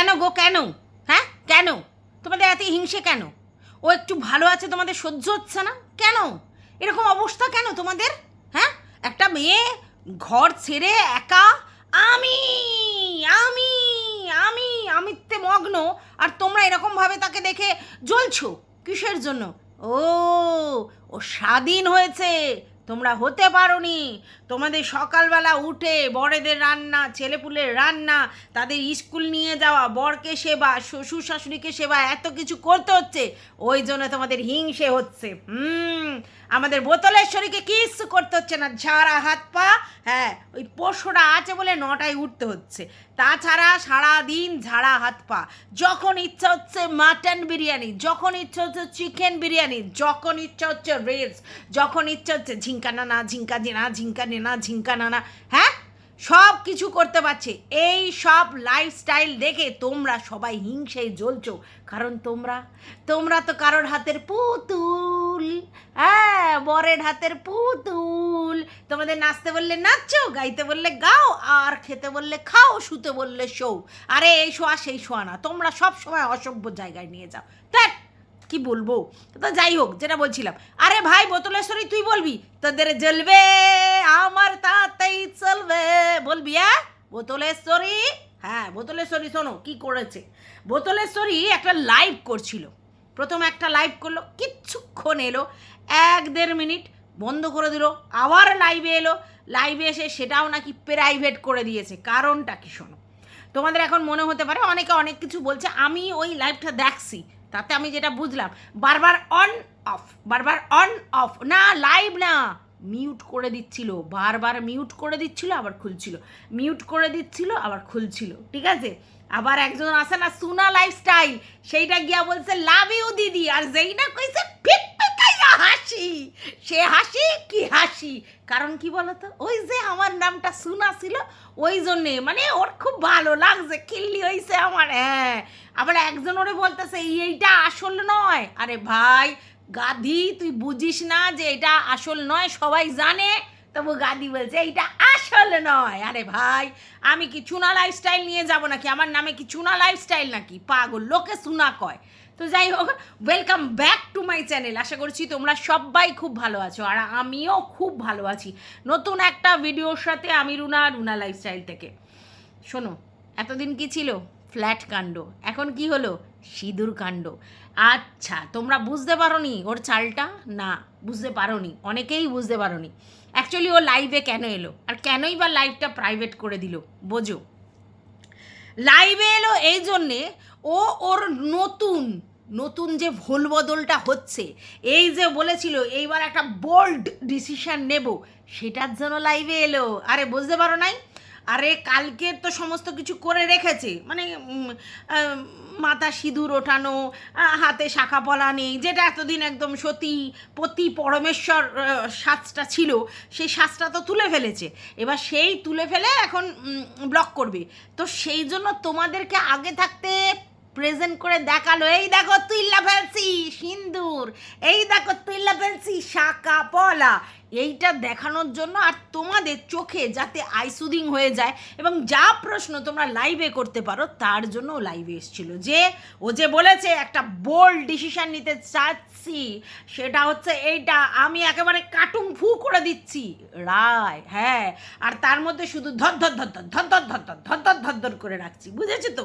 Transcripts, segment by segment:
কেন গো, কেন? হ্যাঁ কেন? তোমাদের এত হিংসে কেন? ও একটু ভালো আছে, তোমাদের সহ্য হচ্ছে না? কেন? এরকম অবস্থা কেন তোমাদের? হ্যাঁ? একটা মেয়ে ঘর ছেড়ে একা, আমি আমি আমি, আমিত্বে মগ্ন, আর তোমরা এরকমভাবে তাকে দেখে জ্বলছো কিসের জন্য? ও ও স্বাধীন হয়েছে, তোমরা হতে পারোনি তোমাদের সকালবেলা উঠে বড়েদের রান্না, ছেলেপুলের রান্না, তাদের স্কুল নিয়ে যাওয়া, বরকে সেবা, শ্বশুর শাশুড়িকে সেবা, এত কিছু করতে হচ্ছে, ওই জন্য তোমাদের হিংসে হচ্ছে। হুম, আমাদের বোতলের বোতলেশ্বরীকে কিচ্ছু করতে হচ্ছে না ঝাড়া হাত পা হ্যাঁ ওই পোষ্যটা আছে বলে নটায় উঠতে হচ্ছে। তাছাড়া সারা দিন ঝাড়া হাত পা, যখন ইচ্ছা হচ্ছে মাটন বিরিয়ানি, যখন ইচ্ছা হচ্ছে চিকেন বিরিয়ানি, যখন ইচ্ছা হচ্ছে রিলস, যখন ইচ্ছা হচ্ছে ঝিঙ্কা না না ঝিঙ্কা না ঝিঙ্কা নেনা ঝিঙ্কা নানা হ্যাঁ? সব কিছু করতে পারছে। এই সব লাইফস্টাইল দেখে তোমরা সবাই হিংসেই জ্বলছো। কারণ তোমরা তোমরা তো কারোর হাতের পুতুল। হ্যাঁ বরের হাতের পুতুল। তোমাদের নাচতে বললে নাচছো গাইতে বললে গাও আর খেতে বললে খাও শুতে বললে শো আরে এই শোয়া সেই শোয়া না। তোমরা সব সময় অসভ্য জায়গায় নিয়ে যাও। ধ্যাৎ, কি বলব? তো যাই হোক, যেটা বলছিলাম। আরে ভাই, বোতলেশ্বরী, তুই বলবি? তোদের জ্বলবে, আমার তাতেই চলবে। বলবি হ্যাঁ বোতলেশ্বরী? হ্যাঁ বোতলেশ্বরী, শোনো, কি করেছে? বোতলেশ্বরী একটা লাইভ করছিল। প্রথম একটা লাইভ করল কিচ্ছুক্ষণ এলো, এক দেড় মিনিট বন্ধ করে দিল, আবার লাইভে এলো। লাইভে এসে সেটাও নাকি প্রাইভেট করে দিয়েছে। কারণটা কি শোনো? তোমাদের এখন মনে হতে পারে, অনেকে অনেক কিছু বলছে, আমি ওই লাইভটা দেখছি। তাতে আমি যেটা বুঝলাম, বারবার অন অফ বারবার অন অফ না লাইভ না মিউট করে দিচ্ছিল, বারবার মিউট করে দিচ্ছিল, আবার খুলছিল মিউট করে দিচ্ছিল, আবার খুলছিল, ঠিক আছে? আবার একজন আছে না সুনা লাইফস্টাইল সেইটা গিয়া বলছে, লাভ ইউ দিদি। আর যেই না কইছে, ফিক ফিকাইয়া হাসি। সে হাসি কি হাসি? কারণ কি বলতো? ওই যে আমার নামটা সুনা ছিল, ওই জন্যে। মানে ওর খুব ভালো লাগছে, কিল্লি হয়েছে আমার হ্যাঁ। আবার একজন ওরে বলতেছে, এইটা আসল নয়। আরে ভাই, গাধি, তুই বুঝিস না যে এটা আসল নয়, সবাই জানে। তবু গাদি বলছে, এইটা আসল নয়। আরে ভাই, আমি কি চুনা লাইফস্টাইল নিয়ে যাব নাকি? আমার নামে কি চুনা লাইফস্টাইল নাকি? পাগল, লোকে সুনা কয়। তো যাই হোক welcome back to my channel আশা করছি তোমরা সবাই খুব ভালো আছো, আর আমিও খুব ভালো আছি। নতুন একটা ভিডিওর সাথে আমি রুনা রুনা লাইফস্টাইল থেকে। শোনো, এতদিন কি ছিল? ফ্ল্যাট কাণ্ড। এখন কি হলো? সিঁদুর কাণ্ড। আচ্ছা তোমরা বুঝতে পারোনি ওর চালটা না, বুঝতে পারোনি। অনেকেই বুঝতে পারোনি। অ্যাকচুয়ালি ও লাইভে কেন এলো? আর কেনই বা লাইভটা প্রাইভেট করে দিল? বোঝো। লাইভে এলো এই জন্যে ও ওর নতুন নতুন যে ভুল বদলটা হচ্ছে, এই যে বলেছিল, এইবার একটা বোল্ড ডিসিশন নেব, সেটার জন্য লাইভে এলো। আরে, বুঝতে পারো নাই? আরে কালকে তো সমস্ত কিছু করে রেখেছে। মানে মাথা সিঁদুর ওঠানো হাতে শাখা পলা নেই, যেটা এতদিন একদম সতী, পতি, পরমেশ্বর সাজটা ছিল, সেই সাজটা তো তুলে ফেলেছে। এবার সেই তুলে ফেলে এখন ব্লক করবে। তো সেই জন্য তোমাদেরকে আগে থাকতে প্রেজেন্ট করে দেখাল, এই দেখো তুইল্লা ফেলছি সিন্দুর এই দেখো তুইল্লা ফেলছি শাকা পলা এইটা দেখানোর জন্য আর তোমাদের চোখে যাতে আইসুদিং হয়ে যায় এবং যা প্রশ্ন তোমরা লাইভে করতে পারো তার জন্য লাইভে এসেছিল যে ও যে বলেছে একটা বোল্ড ডিসিশন নিতে চাচ্ছি সেটা হচ্ছে এইটা আমি একেবারে কাটুং ফু করে দিচ্ছি রায় হ্যাঁ আর তার মধ্যে শুধু ধর ধর ধর ধর ধর ধর ধর ধর ধর ধর ধর করে রাখছি বুঝেছ তো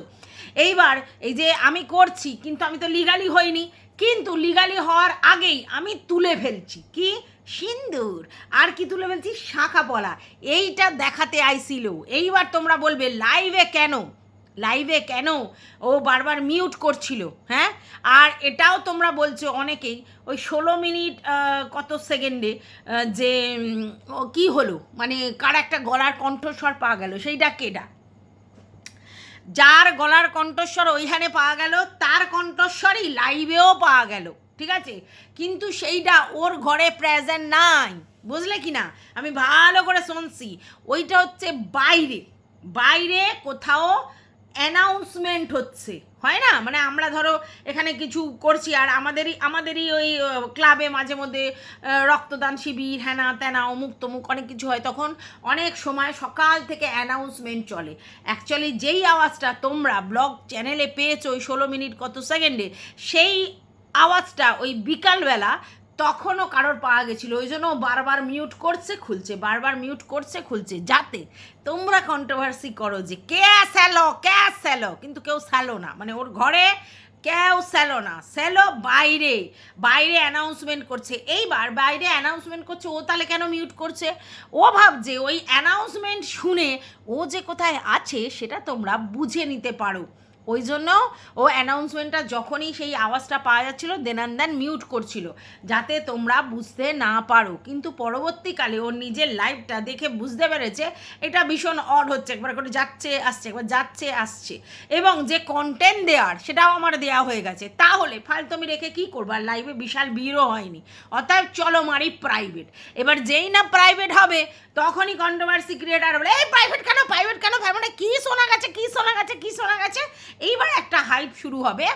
এইবার এই যে আমি করছি কিন্তু আমি তো লিগালি হইনি কিন্তু লিগালি হওয়ার আগেই আমি তুলে ফেলছি। কি? সিন্দুর। আর কি তুলে ফেলছি? শাখা পলা। এইটা দেখাতে আইছিল এইবার তোমরা বলবে, লাইভে কেন? লাইভে কেন? ও বারবার মিউট করছিল হ্যাঁ? আর এটাও তোমরা বলছো অনেকেই, ওই ষোলো মিনিট কত সেকেন্ডে যে কী হলো? মানে কার একটা গলার কণ্ঠস্বর পাওয়া গেল? সেইটা কেডা? যার গলার কণ্ঠস্বর ওইখানে পাওয়া গেল, তার কণ্ঠস্বরই লাইভেও পাওয়া গেল, ঠিক আছে? কিন্তু সেইটা ওর ঘরে প্রেজেন্ট নাই, বুঝলে কি না আমি ভালো করে শুনছি। ওইটা হচ্ছে বাইরে। বাইরে কোথাও অ্যানাউন্সমেন্ট হচ্ছে। হয় না? মানে আমরা ধরো এখানে কিছু করছি আর আমাদেরই আমাদেরই ওই ক্লাবে মাঝে মধ্যে রক্তদান শিবির হ্যানা ত্যানা অমুক, তমুক অনেক কিছু হয়। তখন অনেক সময় সকাল থেকে অ্যানাউন্সমেন্ট চলে। অ্যাকচুয়ালি যেই আওয়াজটা তোমরা ব্লগ চ্যানেলে পেয়েছ ওই ষোলো মিনিট কত সেকেন্ডে সেই আওয়াজটা ওই বিকালবেলা তখনও কারোর পাওয়া গেছিল। ওই জন্য বারবার মিউট করছে, খুলছে, বারবার মিউট করছে, খুলছে, যাতে তোমরা কন্ট্রোভার্সি করো যে কে স্যালো কে স্যালো কিন্তু কেউ স্যালো না। মানে ওর ঘরে কেউ স্যালো না। স্যালো বাইরে বাইরে অ্যানাউন্সমেন্ট করছে। এইবার বাইরে অ্যানাউন্সমেন্ট করছে, ও তাহলে কেন মিউট করছে? ও ভাবছে ওই অ্যানাউন্সমেন্ট শুনে ও যে কোথায় আছে, সেটা তোমরা বুঝে নিতে পারো। ওই জন্য ও অ্যানাউন্সমেন্টটা যখনই সেই আওয়াজটা পাওয়া যাচ্ছিল দেন অ্যান্ড দেন মিউট করছিল, যাতে তোমরা বুঝতে না পারো। কিন্তু পরবর্তীকালে ওর নিজের লাইভটা দেখে বুঝতে পেরেছে, এটা ভীষণ অড হচ্ছে, একবার করে যাচ্ছে, আসছে, একবার যাচ্ছে, আসছে। এবং যে কন্টেন্ট দেওয়ার সেটাও আমার দেওয়া হয়ে গেছে। তাহলে ফালতমি রেখে কি করব? আর লাইভে বিশাল ভিড়ও হয়নি। অতএব চলো মারি প্রাইভেট এবার যেই না প্রাইভেট হবে, তখনই কন্ট্রোভার্সি ক্রিয়েটার বলে, এই প্রাইভেট কেন? প্রাইভেট কেন? মানে কি শোনা গেছে? কি শোনা গেছে? কি শোনা গেছে? এইবার একটা হাইপ শুরু হবে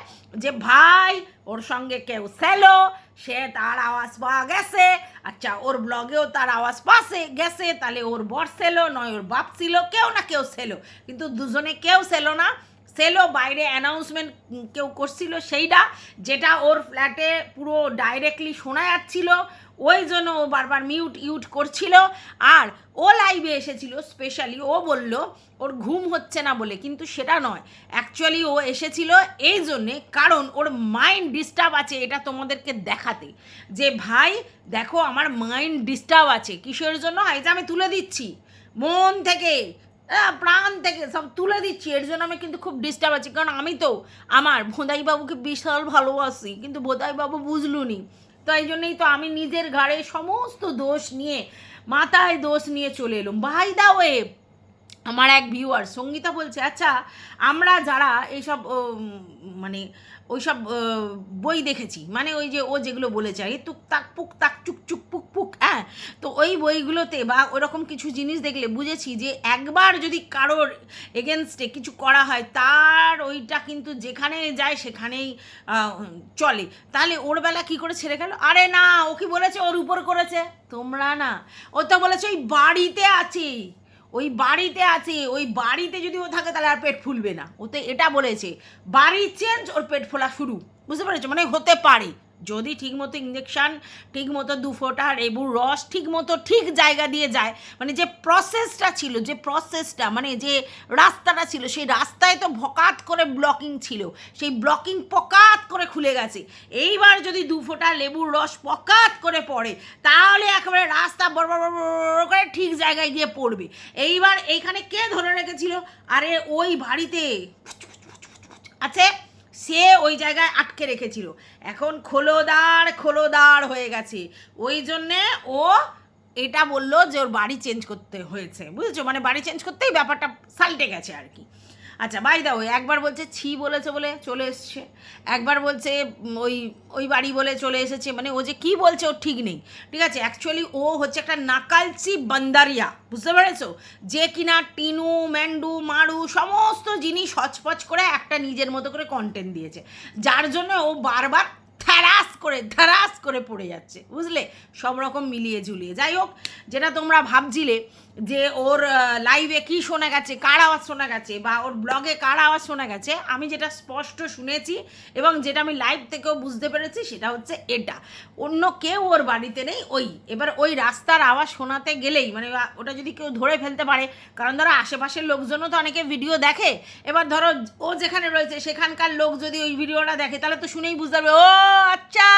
যে ভাই, ওর সঙ্গে কেউ সেলো সে তার আওয়াজ পাওয়া গেছে। আচ্ছা ওর ব্লগেও তার আওয়াজ পাশে গেছে, তাহলে ওর বর সেলো নয় ওর বাপ ছিল কেউ না কেউ সেলো কিন্তু দুজনে কেউ সেলো না। সেলো বাইরে অ্যানাউন্সমেন্ট কেউ করছিল সেইটা, যেটা ওর ফ্ল্যাটে পুরো ডাইরেক্টলি শোনা যাচ্ছিল। ওই জন্য ও বারবার মিউট ইউট করছিল। আর ও লাইভে এসেছিল স্পেশালি ও বলল, ওর ঘুম হচ্ছে না বলে। কিন্তু সেটা নয়। অ্যাকচুয়ালি ও এসেছিল এই জন্যে কারণ ওর মাইন্ড ডিস্টার্ব আছে এটা তোমাদেরকে দেখাতে। যে, ভাই, দেখো আমার মাইন্ড ডিস্টার্ব আছে। কিসের জন্য? এই যে আমি তুলে দিচ্ছি। মন থেকে প্রাণ থেকে সব তুলে দিচ্ছি। এর জন্য আমি কিন্তু খুব ডিস্টার্ব আছি। কারণ আমি তো আমার ভোদাই বাবুকে বিশাল ভালোবাসি। কিন্তু ভোদাই বাবু বুঝলুনি তো এই জন্যই তো আমি নিজের ঘাড়ে সমস্ত দোষ নিয়ে, মাথায় দোষ নিয়ে চলে এলাম। ভাই দা ওয়ে আমার এক ভিউয়ার সঙ্গীতা বলছে আচ্ছা আমরা যারা এইসব মানে ওইসব আহ, বই দেখেছি। মানে ওই যে ও যেগুলো বলেছে এই তুক তাক পুক তাক চুক চুক পুক পুক হ্যাঁ? তো ওই বইগুলোতে বা ওরকম কিছু জিনিস দেখলে বুঝেছি যে একবার যদি কারোর এগেনস্টে কিছু করা হয় তার ওইটা কিন্তু যেখানে যায় সেখানেই চলে। তাহলে ওর বেলা কি করে ছেড়ে গেল? আরে না ও কি বলেছে? ওর উপর করেছে। তোমরা না ও তো বলেছে ওই বাড়িতে আছে। ওই বাড়িতে আছে, ওই বাড়িতে যদি ও থাকে তাহলে আর পেট ফুলবে না। ও তো এটা বলেছে বাড়ি চেঞ্জ ওর পেট ফোলা শুরু। বুঝতে পেরেছ? মানে হতে পারে। যদি ঠিকমতো ইঞ্জেকশান ঠিকমতো দু ফোঁটা লেবুর রস ঠিকমতো ঠিক জায়গা দিয়ে যায় মানে যে প্রসেসটা ছিল, যে প্রসেসটা মানে যে রাস্তাটা ছিল, সেই রাস্তায় তো ভকাত করে ব্লকিং ছিল, সেই ব্লকিং পকাত করে খুলে গেছে। এইবার যদি দু ফোঁটা লেবুর রস পকাত করে পড়ে, তাহলে একেবারে রাস্তা বড় বড় বড় বড় করে ঠিক জায়গায় গিয়ে পড়বে। এইবার এইখানে কে ধরে রেখেছিল? আরে ওই বাড়িতে আছে? সে ওই জায়গায় আটকে রেখেছিল। এখন খোলোদার খোলোদার হয়ে গেছে। ওই জন্যে ও এটা বলল যে, ওর বাড়ি চেঞ্জ করতে হয়েছে। বুঝেছ? মানে বাড়ি চেঞ্জ করতেই ব্যাপারটা সাল্টে গেছে আর কি। আচ্ছা বাই দাও একবার বলছে ছি বলেছে বলে চলে এসছে। একবার বলছে ওই ওই বাড়ি বলে চলে এসেছে। মানে ও যে কি বলছে ওর ঠিক নেই। ঠিক আছে অ্যাকচুয়ালি ও হচ্ছে একটা নাকালচি বান্দারিয়া। বুঝতে পেরেছ? যে কিনা টিনু, ম্যান্ডু, মারু সমস্ত জিনিস হচপচ করে একটা নিজের মতো করে কন্টেন্ট দিয়েছে। যার জন্য ও বারবার থ্যারাস করে ধ্যারাস করে পড়ে যাচ্ছে। বুঝলে? সব রকম মিলিয়ে ঝুলিয়ে। যাই হোক, যেটা তোমরা ভাবছিলে যে ওর লাইভে কি শোনা গেছে, কার আওয়াজ শোনা গেছে, বা ওর ব্লগে কার আওয়াজ শোনা গেছে, আমি যেটা স্পষ্ট শুনেছি এবং যেটা আমি লাইভ থেকেও বুঝতে পেরেছি সেটা হচ্ছে এটা। অন্য কেউ ওর বাড়িতে নেই, ওই। এবার ওই রাস্তার আওয়াজ শোনাতে গেলেই মানে ওটা যদি কেউ ধরে ফেলতে পারে, কারণ ধরো আশেপাশের লোকজনও তো অনেকে ভিডিও দেখে, এবার ধরো ও যেখানে রয়েছে, সেখানকার লোক যদি ওই ভিডিওটা দেখে, তাহলে তো শুনেই বুঝতে পারবে, ও আচ্ছা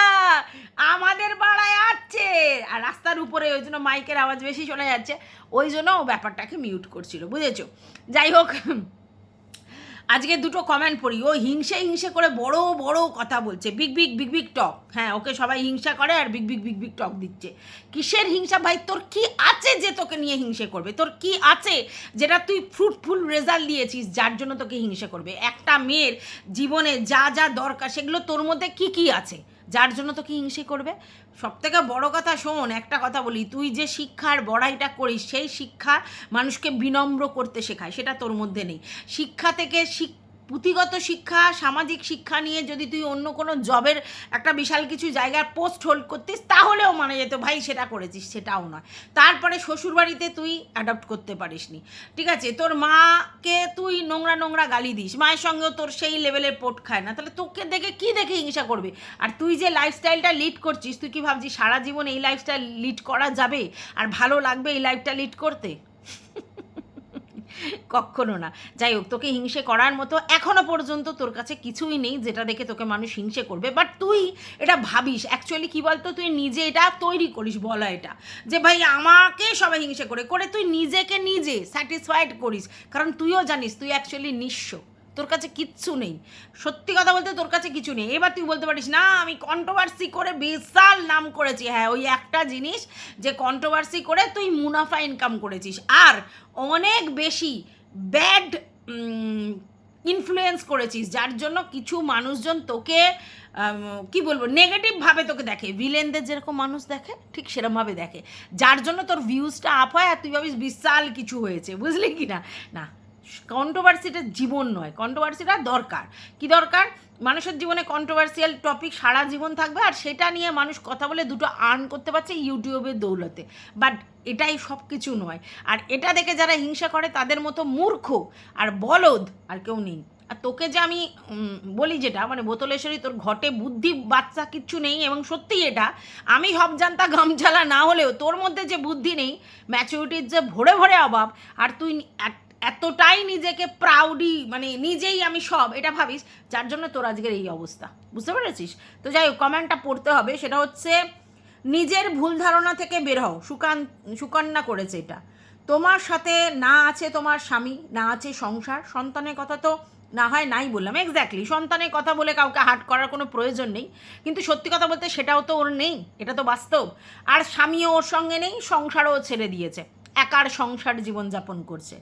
আমাদের পাড়ায় আছে আর রাস্তার উপরে ওই জন্য মাইকের আওয়াজ বেশি শোনা যাচ্ছে। ওই জন্য ও ব্যাপারটাকে মিউট করছিল, বুঝেছ? যাই হোক, আজকে দুটো কমেন্ট পড়ি। ও হিংসে হিংসে করে বড় বড় কথা বলছে big big big big talk হ্যাঁ ওকে সবাই হিংসা করে আর big big big big talk দিচ্ছে। কিসের হিংসা ভাই? তোর কি আছে যে তোকে নিয়ে হিংসে করবে? তোর কি আছে যেটা তুই ফ্রুটফুল রেজাল্ট দিয়েছিস যার জন্য তোকে হিংসে করবে? একটা মেয়ের জীবনে যা যা দরকার, সেগুলো তোর মধ্যে কি কি আছে? যার জন্য তোকে হিংসে করবে? সব থেকে বড়ো কথা শোন, একটা কথা বলি, তুই যে শিক্ষার বড়াইটা করিস, সেই শিক্ষা মানুষকে বিনম্র করতে শেখায়, সেটা তোর মধ্যে নেই। শিক্ষা থেকে শিক পুঁথিগত শিক্ষা, সামাজিক শিক্ষা নিয়ে যদি তুই অন্য কোনো জবের একটা বিশাল কিছু জায়গার পোস্ট হোল্ড করতিস, তাহলেও মানে যেত। ভাই, সেটা করেছিস, সেটাও নয়। তারপরে শ্বশুরবাড়িতে তুই অ্যাডপ্ট করতে পারিসনি। ঠিক আছে? তোর মাকে তুই নোংরা নোংরা গালি দিস। মায়ের সঙ্গেও তোর সেই লেভেলের পোট খায় না। তাহলে তোকে দেখে, কি দেখে হিংসা করবে? আর তুই যে লাইফস্টাইলটা লিড করছিস, তুই কি ভাবছিস, সারা জীবন এই লাইফস্টাইল লিড করা যাবে? আর ভালো লাগবে এই লাইফটা লিড করতে? কখনো না। যাই হোক, তোকে হিংসে করার মতো এখনও পর্যন্ত তোর কাছে কিছুই নেই, যেটা দেখে তোকে মানুষ হিংসে করবে। বাট তুই এটা ভাবিস অ্যাকচুয়ালি কি বলতো? তুই নিজে এটা তৈরি করিস, বলা এটা। যে ভাই, আমাকে সবাই হিংসে করে করে তুই নিজেকে নিজে স্যাটিসফাইড করিস। কারণ তুইও জানিস, তুই অ্যাকচুয়ালি নিঃস্ব। তোর কাছে কিচ্ছু নেই। সত্যি কথা বলতে তোর কাছে কিছু নেই। এবার তুই বলতে পারিস, না, আমি কন্ট্রোভার্সি করে বিশাল নাম করেছি। হ্যাঁ ওই একটা জিনিস যে কন্ট্রোভার্সি করে তুই মুনাফা ইনকাম করেছিস। আর অনেক বেশি ব্যাড ইনফ্লুয়েন্স করেছিস, যার জন্য কিছু মানুষজন তোকে কি বলব নেগেটিভভাবে তোকে দেখে। ভিলেনদের যেরকম মানুষ দেখে, ঠিক সেরকমভাবে দেখে। যার জন্য তোর ভিউজটা আপ হয় আর তুই ভাবিস বিশাল কিছু হয়েছে। বুঝলি কি না? না কন্ট্রোভার্সিটা জীবন নয় কন্ট্রোভার্সিটা দরকার। কি দরকার? মানুষের জীবনে কন্ট্রোভার্সিয়াল টপিক সারা জীবন থাকবে আর সেটা নিয়ে মানুষ কথা বলে দুটো আর্ন করতে পারছে ইউটিউবের দৌলতে। বাট এটাই সব কিছু নয়। আর এটা দেখে যারা হিংসা করে তাদের মতো মূর্খ আর বলদ আর কেউ নেই। আর তোকে যে আমি বলি যেটা মানে বোতলেশ্বরী, তোর ঘটে বুদ্ধি বাচ্চা কিচ্ছু নেই এবং সত্যি এটা, আমি সব জানতা গামছালা না হলেও তোর মধ্যে যে বুদ্ধি নেই ম্যাচুরিটির যে ভরে ভরে অভাব, আর তুই এতটাই নিজেকে প্রাউডি মানে নিজেই আমি সব, এটা ভাবিস, যার জন্য তোর আজকের এই অবস্থা। বুঝতে পেরেছিস? তো যাই হোক কমেন্টটা পড়তে হবে, সেটা হচ্ছে, নিজের ভুল ধারণা থেকে বের হও। সুকান, সুকন্যা করেছে এটা। তোমার সাথে না আছে তোমার স্বামী, না আছে সংসার, সন্তানের কথা তো না হয় নাই বললাম। এক্স্যাক্টলি সন্তানের কথা বলে কাউকে হাট করার কোনো প্রয়োজন নেই। কিন্তু সত্যি কথা বলতে সেটাও তো ওর নেই, এটা তো বাস্তব। আর স্বামীও ওর সঙ্গে নেই, সংসারও ছেড়ে দিয়েছে। একার সংসার জীবনযাপন করছে।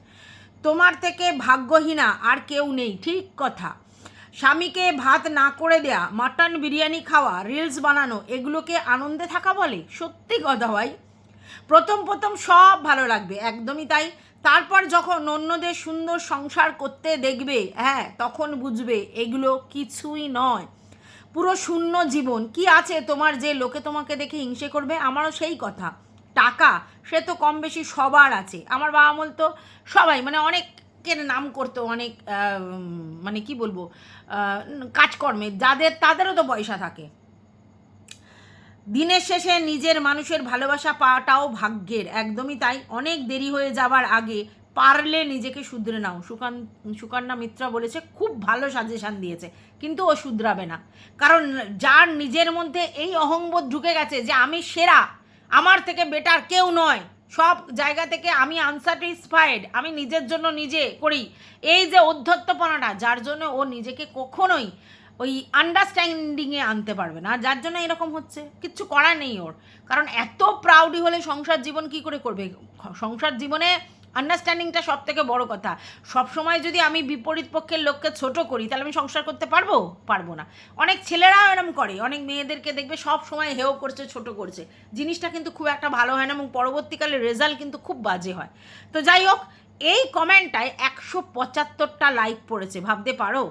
তোমার থেকে ভাগ্যহীনা আর কেউ নেই, ঠিক কথা। স্বামীকে ভাত না করে দেয়া, মাটন বিরিয়ানি খাওয়া, রিলস বানানো, এগুলোকে আনন্দে থাকা বলে? সত্যি কথা ভাই। প্রথম প্রথম সব ভালো লাগবে, একদমই তাই। তারপর যখন অন্যদের সুন্দর সংসার করতে দেখবে হ্যাঁ তখন বুঝবে এগুলো কিছুই নয়। পুরো শূন্য জীবন। কি আছে তোমার যে লোকে তোমাকে দেখে হিংসে করবে? আমারও সেই কথা। টাকা, সে তো কম বেশি সবার আছে। আমার বাবা বলতো, সবাই মানে অনেকের নাম করতো, অনেক মানে কি বলব কাজকর্মে, যাদের, তাদেরও তো পয়সা থাকে। দিনের শেষে নিজের মানুষের ভালোবাসা পাওয়াটাও ভাগ্যের, একদমই তাই। অনেক দেরি হয়ে যাবার আগে পারলে নিজেকে শুধরে নাও। সুকান সুকন্যা মিত্রা বলেছে, খুব ভালো সাজেশান দিয়েছে, কিন্তু ও শুধরাবে না। কারণ যার নিজের মধ্যে এই অহংবোধ ঢুকে গেছে যে, আমি সেরা আমার থেকে বেটার কেউ নয়। সব জায়গা থেকে আমি আনস্যাটিসফাইড আমি নিজের জন্য নিজে করি। এই যে অধ্যত্তপনাটা, যার জন্য ও নিজেকে কখনোই ওই আন্ডারস্ট্যান্ডিংয়ে আনতে পারবে না। আর যার জন্য এরকম হচ্ছে, কিচ্ছু করার নেই ওর। কারণ এত প্রাউডি হলে সংসার জীবন কি করে করবে? সংসার জীবনে আন্ডারস্ট্যান্ডিংটা সব থেকে বড় কথা। সব সময় যদি আমি বিপরীত পক্ষের লোককে ছোট করি, তাহলে আমি সংসার করতে পারব? পারব না। অনেক ছেলেরাও এরম করে। অনেক মেয়েদেরকে দেখবে সব সময় হেও করছে, ছোট করছে। জিনিসটা কিন্তু খুব একটা ভালো হয় না এবং পরবর্তীকালে রেজাল্ট কিন্তু খুব বাজে হয়। তো যাই হোক, এই কমেন্টটায় একশো পঁচাত্তরটা লাইক পড়েছে। ভাবতে পারো?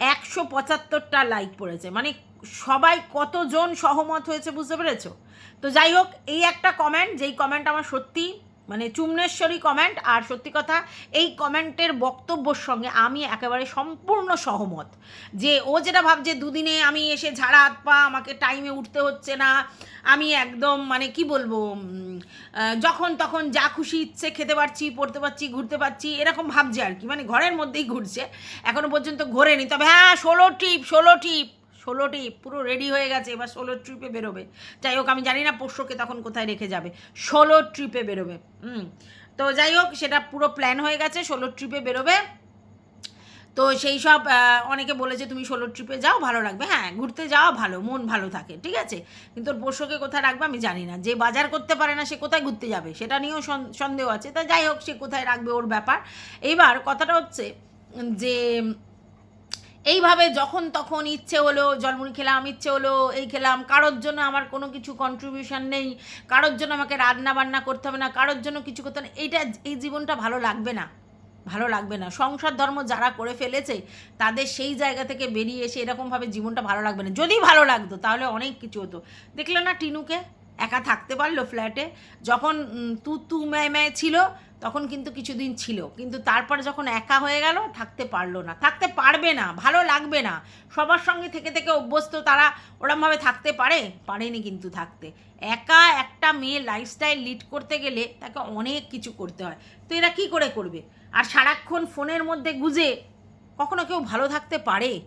একশো পঁচাত্তরটা লাইক পড়েছে। মানে সবাই কতজন সহমত হয়েছে বুঝতে পেরেছ? তো যাই হোক, এই একটা কমেন্ট যেই কমেন্ট আমার সত্যি মানে চুমনেশ্বরী কমেন্ট আর সত্যি কথা, এই কমেন্টের বক্তব্যর সঙ্গে আমি একেবারে সম্পূর্ণ সহমত। যে ও যেটা ভাবছে, দুদিনে আমি এসে ঝাড়া হাত পা, আমাকে টাইমে উঠতে হচ্ছে না, আমি একদম মানে কি বলব যখন তখন যা খুশি ইচ্ছে খেতে পারছি, পড়তে পারছি, ঘুরতে পারছি, এরকম ভাবছে আর কি। মানে ঘরের মধ্যেই ঘুরছে, এখনও পর্যন্ত ঘোরেনি। তবে হ্যাঁ ষোলো ট্রিপ ষোলো ট্রিপ ষোলো ট্রিপ পুরো রেডি হয়ে গেছে, এবার ষোলো ট্রিপে বেরোবে। যাই হোক, আমি জানি না পোষ্যকে তখন কোথায় রেখে যাবে। ষোলো ট্রিপে বেরোবে, হুম। তো যাই হোক, সেটা পুরো প্ল্যান হয়ে গেছে, ষোলো ট্রিপে বেরোবে। তো সেই সব অনেকে বলেছে তুমি ষোলো ট্রিপে যাও, ভালো লাগবে। হ্যাঁ ঘুরতে যাওয়া ভালো, মন ভালো থাকে, ঠিক আছে? কিন্তু ওর পোষ্যকে কোথায় রাখবে আমি জানি না। যে বাজার করতে পারে না, সে কোথায় ঘুরতে যাবে, সেটা নিয়েও সন- সন্দেহ আছে। তা যাই হোক, সে কোথায় রাখবে ওর ব্যাপার। এইবার কথাটা হচ্ছে যে এইভাবে যখন তখন ইচ্ছে হলো, জলমুড়ি খেলাম, ইচ্ছে হলো এই খেলাম, কারোর জন্য আমার কোনো কিছু কন্ট্রিবিউশন নেই, কারোর জন্য আমাকে রান্না বান্না করতে হবে না, কারোর জন্য কিছু করতে হবে না, এইটা এই জীবনটা ভালো লাগবে না, ভালো লাগবে না। সংসার ধর্ম যারা করে ফেলেছে, তাদের সেই জায়গা থেকে বেরিয়ে এসে এরকমভাবে জীবনটা ভালো লাগবে না। যদি ভালো লাগতো, তাহলে অনেক কিছু হতো। দেখলে না টিনুকে একা থাকতে পারল ফ্ল্যাটে যখন তু তু ম্যায় ম্যায় ছিল তখন কিন্তু কিছুদিন ছিল। কিন্তু তারপর যখন একা হয়ে গেল, থাকতে পারল না। থাকতে পারবে না, ভালো লাগবে না। সবার সঙ্গে থেকে থেকে অভ্যস্ত তারা ওরমভাবে থাকতে পারে? পারেনি কিন্তু থাকতে। একা একটা মেয়ে লাইফস্টাইল লিড করতে গেলে তাকে অনেক কিছু করতে হয়। তো এরা কী করে করবে? আর সারাক্ষণ ফোনের মধ্যে গুজে কখনো কেউ ভালো থাকতে পারে?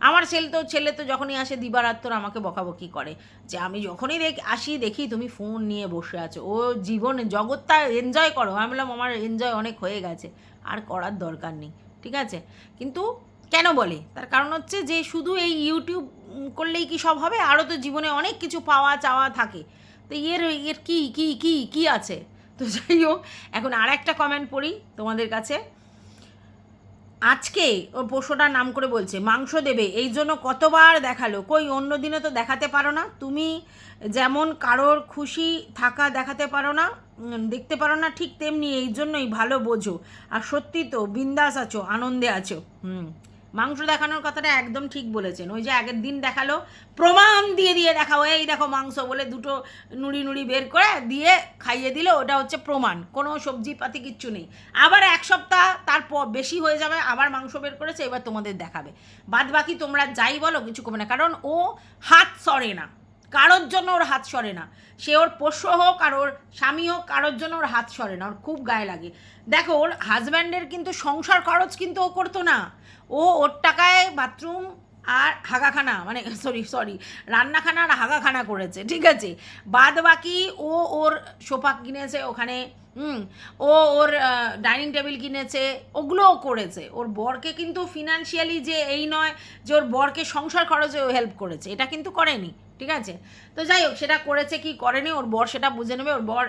আমার ছেলে তো ছেলে তো যখনই আসে, দিবারাত্র আমাকে বকাবকি করে। যে আমি যখনই দেখ, আসি, দেখি তুমি ফোন নিয়ে বসে আছো। ও জীবন, জগৎটা এনজয় করো। আমি বললাম, আমার এনজয় অনেক হয়ে গেছে। আর করার দরকার নেই। ঠিক আছে? কিন্তু কেন বলে? তার কারণ হচ্ছে যে, শুধু এই ইউটিউব করলেই কি সব হবে? আরও তো জীবনে অনেক কিছু পাওয়া, চাওয়া থাকে। তো এর এর কী কী কী কী আছে? তো যাই হোক, এখন আর একটা কমেন্ট পড়ি তোমাদের কাছে। আজকে ও পশুটার নাম করে বলছে, মাংস দেবে। এই জন্য কতবার দেখাল। কই, অন্য দিনে তো দেখাতে পারো না। তুমি যেমন কারোর খুশি থাকা দেখাতে পারো না দেখতে পারো না, ঠিক তেমনি এই জন্যই ভালো বোঝো। আর সত্যি তো, বিন্দাস আছো, আনন্দে আছো। হুম। মাংস দেখানোর কথাটা একদম ঠিক বলেছেন। ওই যে আগের দিন দেখাল, প্রমাণ দিয়ে দিয়ে দেখাও এই দেখো মাংস বলে দুটো নুড়ি নুড়ি বের করে দিয়ে খাইয়ে দিল, ওটা হচ্ছে প্রমাণ, কোনো সবজি পাতি কিচ্ছু নেই। আবার এক সপ্তাহ তারপর বেশি হয়ে যাবে, আবার মাংস বের করেছে, এবার তোমাদের দেখাবে। বাদ বাকি তোমরা যাই বলো, কিছু করবে না, কারণ ও হাত সরে না। কারোর জন্য ওর হাত সরে না। সে ওর পোষ্য হোক আর ওর স্বামী হোক, কারোর জন্য ওর হাত সরে না, ওর খুব গায়ে লাগে। দেখো, ওর হাজব্যান্ডের কিন্তু সংসার খরচ কিন্তু ও করতো না। ও ওর টাকায় বাথরুম আর হাগাখানা মানে সরি সরি রান্নাখানা আর হাগাখানা করেছে, ঠিক আছে? বাদ বাকি ও ওর সোফা কিনেছে ওখানে, হুম, ও ওর ডাইনিং টেবিল কিনেছে, ওগুলোও করেছে। ওর বরকে কিন্তু ফিনান্সিয়ালি যে এই নয় যে ওর বরকে সংসার খরচে ও হেল্প করেছে, এটা কিন্তু করেনি, ঠিক আছে? তো যাই হোক, সেটা করেছে কি করেনি, ওর বর সেটা বুঝে নেবে, ওর বর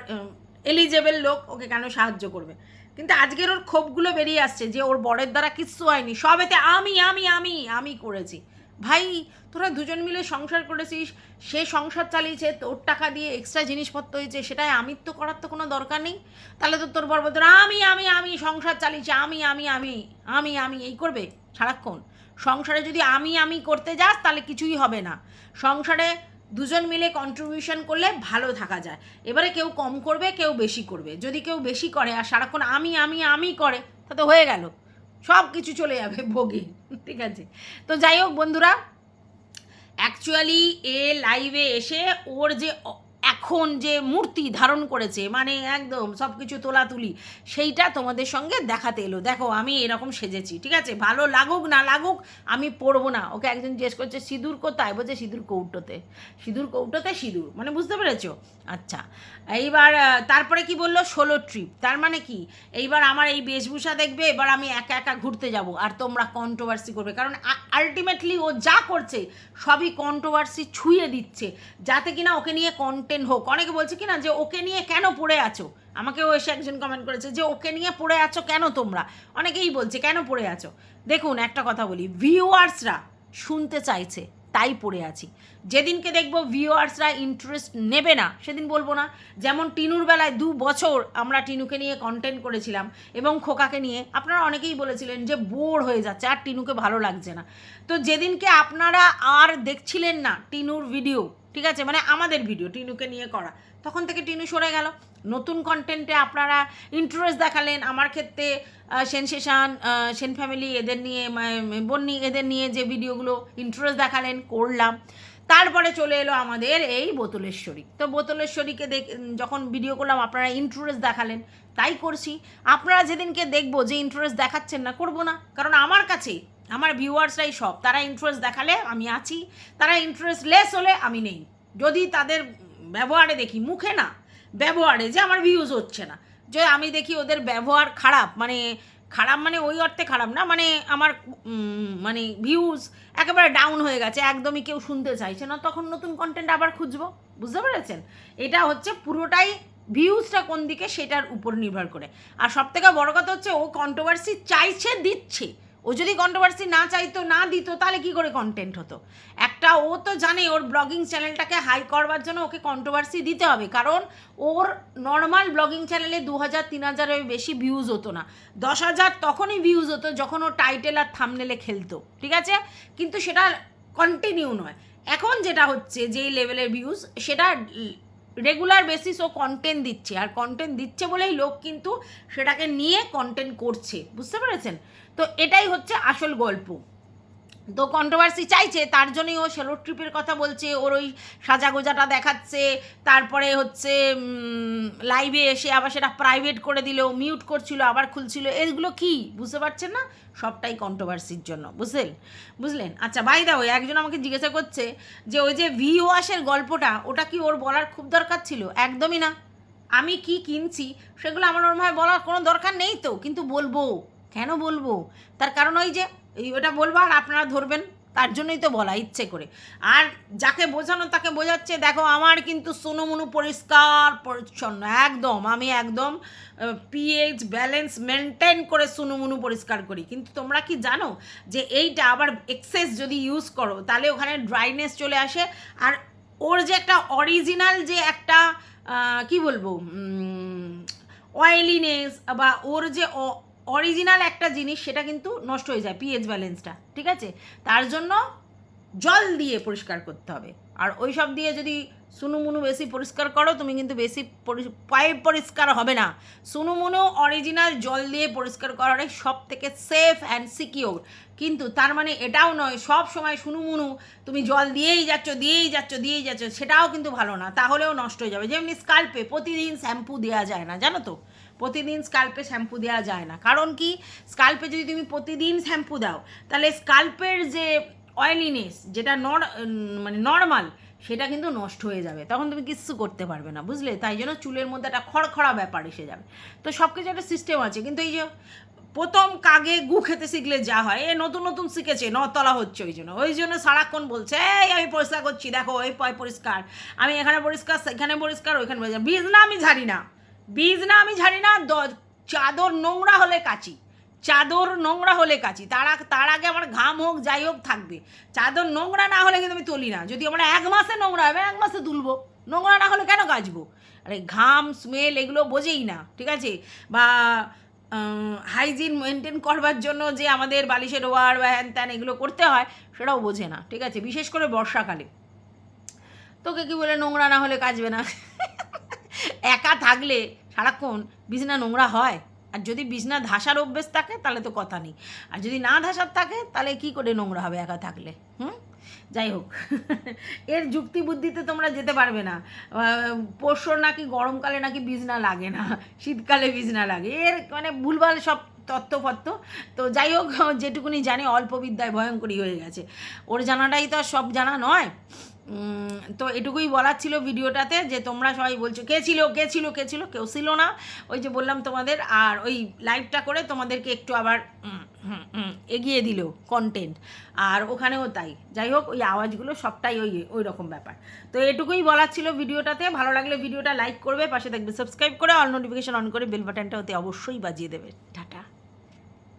এলিজেবল লোক, ওকে কেন সাহায্য করবে? কিন্তু আজকের ওর ক্ষোভগুলো বেরিয়ে আসছে যে ওর বরের দ্বারা কিচ্ছু হয়নি। সবেতে আমি আমি আমি আমি করেছি। ভাই, তোরা দুজন মিলে সংসার করেছিস, সে সংসার চালিয়েছে, তোর টাকা দিয়ে এক্সট্রা জিনিসপত্র হয়েছে সেটাই আমিত্ব করার তো কোনো দরকার নেই? তাহলে তো তোর বর বলতো আমি আমি আমি সংসার চালিয়েছি, আমি আমি আমি আমি আমি, এই করবে সারাক্ষণ? সংসারে যদি আমি আমি করতে যাস, তাহলে কিছুই হবে না। সংসারে দুজন মিলে কন্ট্রিবিউশন করলে ভালো থাকা যায়। এবারে কেউ কম করবে, কেউ বেশি করবে। যদি কেউ বেশি করে আর সারাক্ষণ আমি আমি আমি করে, তা তো হয়ে গেল। সব কিছু চলে যাবে ভোগে, ঠিক আছে? তো যাই হোক বন্ধুরা অ্যাকচুয়ালি এ লাইভে এসে ওর যে এখন যে মূর্তি ধারণ করেছে মানে একদম সব কিছু তোলাতুলি, সেইটা তোমাদের সঙ্গে দেখাতে এলো। দেখো, আমি এরকম সেজেছি, ঠিক আছে? ভালো লাগুক, না লাগুক, আমি পরবো না। ওকে একজন জিজ্ঞেস করছে, সিঁদুর কোথায়? বলছে, সিঁদুর কৌটোতে। সিঁদুর কৌটোতে সিঁদুর। মানে বুঝতে পেরেছ? আচ্ছা এইবার তারপরে কি বলল? ষোলো ট্রিপ। তার মানে কি? এইবার আমার এই বেশভূষা দেখবে, এবার আমি একা একা ঘুরতে যাব, আর তোমরা কন্ট্রোভার্সি করবে। কারণ আলটিমেটলি ও যা করছে, সবই কন্ট্রোভার্সি ছুঁয়ে দিচ্ছে, যাতে কিনা ওকে নিয়ে কন্টেন্ট হোক। অনেকে বলছে কি না, যে ওকে নিয়ে কেন পড়ে আছো? আমাকেও এসে একজন কমেন্ট করেছে যে ওকে নিয়ে পড়ে আছো কেন তোমরা? অনেকেই বলছে, কেন পড়ে আছো? দেখুন, একটা কথা বলি ভিউয়ার্সরা শুনতে চাইছে। তাই পড়ে আছি। যেদিনকে দেখব ভিউয়ার্সরা ইন্টারেস্ট নেবে না, সেদিন বলব না। যেমন টিনুর বেলায় দু বছর আমরা টিনুকে নিয়ে কন্টেন্ট করেছিলাম এবং খোকাকে নিয়ে। আপনারা অনেকেই বলেছিলেন যে বোর হয়ে যাচ্ছে, আর টিনুকে ভালো লাগছে না। তো যেদিনকে আপনারা আর দেখছিলেন না টিনুর ভিডিও ঠিক আছে? মানে আমাদের ভিডিও টিনুকে নিয়ে করা, তখন থেকে টিনু সরে গেল। নতুন কন্টেন্টে আপনারা ইন্টারেস্ট দেখালেন, আমার ক্ষেত্রে সেনসেশন সেন ফ্যামিলি এদের নিয়ে বন্নি এদের নিয়ে যে ভিডিওগুলো ইন্টারেস্ট দেখালেন, করলাম। তারপরে চলে এলো আমাদের এই বোতলেশ্বরী। তো বোতলেশ্বরীকে দেখ, যখন ভিডিও করলাম, আপনারা ইন্টারেস্ট দেখালেন, তাই করছি। আপনারা যেদিনকে দেখব যে ইন্টারেস্ট দেখাচ্ছেন না, করব না। কারণ আমার কাছে, আমার ভিউয়ার্সরাই সব। তারা ইন্টারেস্ট দেখালে আমি আছি, তারা ইন্টারেস্ট লেস হলে আমি নেই। যদি তাদের ব্যবহারে দেখি, মুখে না ব্যবহারে যে আমার ভিউজ হচ্ছে না। যে আমি দেখি ওদের ব্যবহার খারাপ মানে খারাপ মানে ওই অর্থে খারাপ না মানে আমার মানে ভিউজ একেবারে ডাউন হয়ে গেছে, একদমই কেউ শুনতে চাইছে না, তখন নতুন কন্টেন্ট আবার খুঁজবো, বুঝতে পেরেছেন? এটা হচ্ছে পুরোটাই ভিউজটা কোন দিকে সেটার উপর নির্ভর করে। আর সব থেকে বড় কথা হচ্ছে ও কন্ট্রোভার্সি চাইছে, দিচ্ছে। ও যদি কন্ট্রোভার্সি না চাইতো, না দিত, তাহলে কি করে কন্টেন্ট হতো? একটা ও তো জানে ওর ব্লগিং চ্যানেলটাকে হাই করবার জন্য ওকে কন্ট্রোভার্সি দিতে হবে। কারণ ওর নর্মাল ব্লগিং চ্যানেলে দু হাজার তিন হাজারের বেশি ভিউজ হতো না। দশ হাজার তখনই ভিউজ হতো যখন ও টাইটেল আর থামনেলে খেলতো, ঠিক আছে? কিন্তু সেটা কন্টিনিউ নয়। এখন যেটা হচ্ছে, যেই লেভেলের ভিউজ সেটা রেগুলার বেসিস ও কন্টেন্ট দিচ্ছে। আর কন্টেন্ট দিচ্ছে বলেই লোক কিন্তু সেটাকে নিয়ে কন্টেন্ট করছে। বুঝতে পেরেছেন? তো এটাই হচ্ছে আসল গল্প। তো কন্ট্রোভার্সি চাইছে, তার জন্যই ও সেলো ট্রিপের কথা বলছে, ওর ওই সাজাগোজাটা দেখাচ্ছে, তারপরে হচ্ছে লাইভে এসে আবার সেটা প্রাইভেট করে দিল মিউট করছিল, আবার খুলছিল, এগুলো কি? বুঝতে পারছেন না? সবটাই কন্ট্রোভার্সির জন্য, বুঝলেন? বুঝলেন? আচ্ছা বাই দা ওই একজন আমাকে জিজ্ঞাসা করছে যে ওই যে ভি ওয়াশের গল্পটা, ওটা কি ওর বলার খুব দরকার ছিল? একদমই না। আমি কি কিনছি, সেগুলো আমার ওরমভাবে বলার কোনো দরকার নেই তো, কিন্তু বলব। কেন বলব? তার কারণ ওই যে এই ওটা বলব আর আপনারা ধরবেন, তার জন্যই তো বলা, ইচ্ছে করে। আর যাকে বোঝানো তাকে বোঝাচ্ছে, দেখো আমার কিন্তু সোনোমুনু পরিষ্কার, পরিচ্ছন্ন, একদম, আমি একদম পিএইচ ব্যালেন্স মেনটেন করে সুনুমুনু পরিষ্কার করি। কিন্তু তোমরা কি জানো যে এইটা আবার এক্সেস যদি ইউজ করো, তাহলে ওখানে ড্রাইনেস চলে আসে। আর ওর যে একটা অরিজিনাল যে একটা কি বলব অয়েলিনেস বা ওর যে অরিজিনাল একটা জিনিস, সেটা কিন্তু নষ্ট হয়ে যায় পিএইচ ব্যালেন্সটা ঠিক আছে? তার জন্য জল দিয়ে পরিষ্কার করতে হবে। আর ওই সব দিয়ে যদি সুনুমুনু বেশি পরিষ্কার করো, তুমি কিন্তু বেশি পাইপ পরিষ্কার হবে না। সুনুমুনু অরিজিনাল জল দিয়ে পরিষ্কার করাটাই সব থেকে সেফ অ্যান্ড সিকিওর কিন্তু তার মানে এটাও নয়, সব সময় সুনুমুনু তুমি জল দিয়েই যাচ্ছ দিয়েই যাচ্ছ দিয়েই যাচ্ছ, সেটাও কিন্তু ভালো না, তাহলেও নষ্ট হয়ে যাবে। যেমনি স্কাল্পে প্রতিদিন শ্যাম্পু দেওয়া যায় না, জানো তো? প্রতিদিন স্কাল্পে শ্যাম্পু দেওয়া যায় না। কারণ কি? স্কাল্পে যদি তুমি প্রতিদিন শ্যাম্পু দাও, তাহলে স্কাল্পের যে অয়েলিনেস যেটা নর মানে নর্মাল সেটা কিন্তু নষ্ট হয়ে যাবে। তখন তুমি কিচ্ছু করতে পারবে না, বুঝলে? তাই জন্য চুলের মধ্যে একটা খড়খড়া ব্যাপার এসে যাবে। তো সব কিছু একটা সিস্টেম আছে। কিন্তু এই যে প্রথম কাগে গু খেতে শিখলে যা হয়, এ নতুন নতুন শিখেছে, নতলা হচ্ছে ওই জন্য। ওই জন্য সারাক্ষণ বলছে, এই, আমি পরিষ্কার করছি, দেখো, এই পয় পরিষ্কার। আমি এখানে পরিষ্কার, সেখানে পরিষ্কার, ওইখানে পরিষ্কার। বীজ না, আমি ঝাড়ি না। বীজ না আমি ঝাড়ি না চাদর নোংরা হলে কাচি। চাদর নোংরা হলে কাচি। তার তার আগে আমার ঘাম হোক, যাই হোক থাকবে। চাদর নোংরা না হলে কিন্তু আমি তুলি না। যদি আমরা এক মাসে নোংরা হবে এক মাসে তুলবো। নোংরা না হলে কেন কাচবো? আরে ঘাম স্মেল এগুলো বোঝেই না, ঠিক আছে? বা হাইজিন মেনটেন করবার জন্য যে আমাদের বালিশের ওয়ার বা হ্যান ত্যান এগুলো করতে হয়, সেটাও বোঝে না, ঠিক আছে? বিশেষ করে বর্ষাকালে। তোকে কি বলে, নোংরা না হলে কাচবে না? একা থাকলে সারাক্ষণ বিছনা নোংরা হয়। আর যদি বিছনা ধাসার অভ্যেস থাকে, তাহলে তো কথা নেই। আর যদি না ধাসার থাকে, তাহলে কি করে নোংরা হবে একা থাকলে? হুম? যাই হোক। এর যুক্তি বুদ্ধিতে তোমরা যেতে পারবে না। পরশুর নাকি গরমকালে নাকি বিছনা লাগে না, শীতকালে বিছনা লাগে। এর মানে ভুলভাল সব তত্ত্বপত্র তো যাই হোক, যেটুকুনি জানি, অল্প বিদ্যায় ভয়ঙ্করী হয়ে গেছে। ওর জানাটাই তো সব জানা নয়। তো এটুকুই বলার ছিল ভিডিওটাতে যে তোমরা সবাই বলছো, কে ছিল কে ছিল কে ছিল, কেউ ছিল না। ওই যে বললাম তোমাদের, আর ওই লাইভটা করে তোমাদেরকে একটু আবার এগিয়ে দিল কন্টেন্ট আর ওখানেও তাই। যাই হোক, ওই আওয়াজগুলো সবটাই ওই ওই রকম ব্যাপার। তো এটুকুই বলার ছিল ভিডিওটাতে। ভালো লাগলে ভিডিওটা লাইক করবে, পাশে থাকবে সাবস্ক্রাইব করে অল নোটিফিকেশান অন করে বেল বাটনটা ওতে অবশ্যই বাজিয়ে দেবে। টাটা।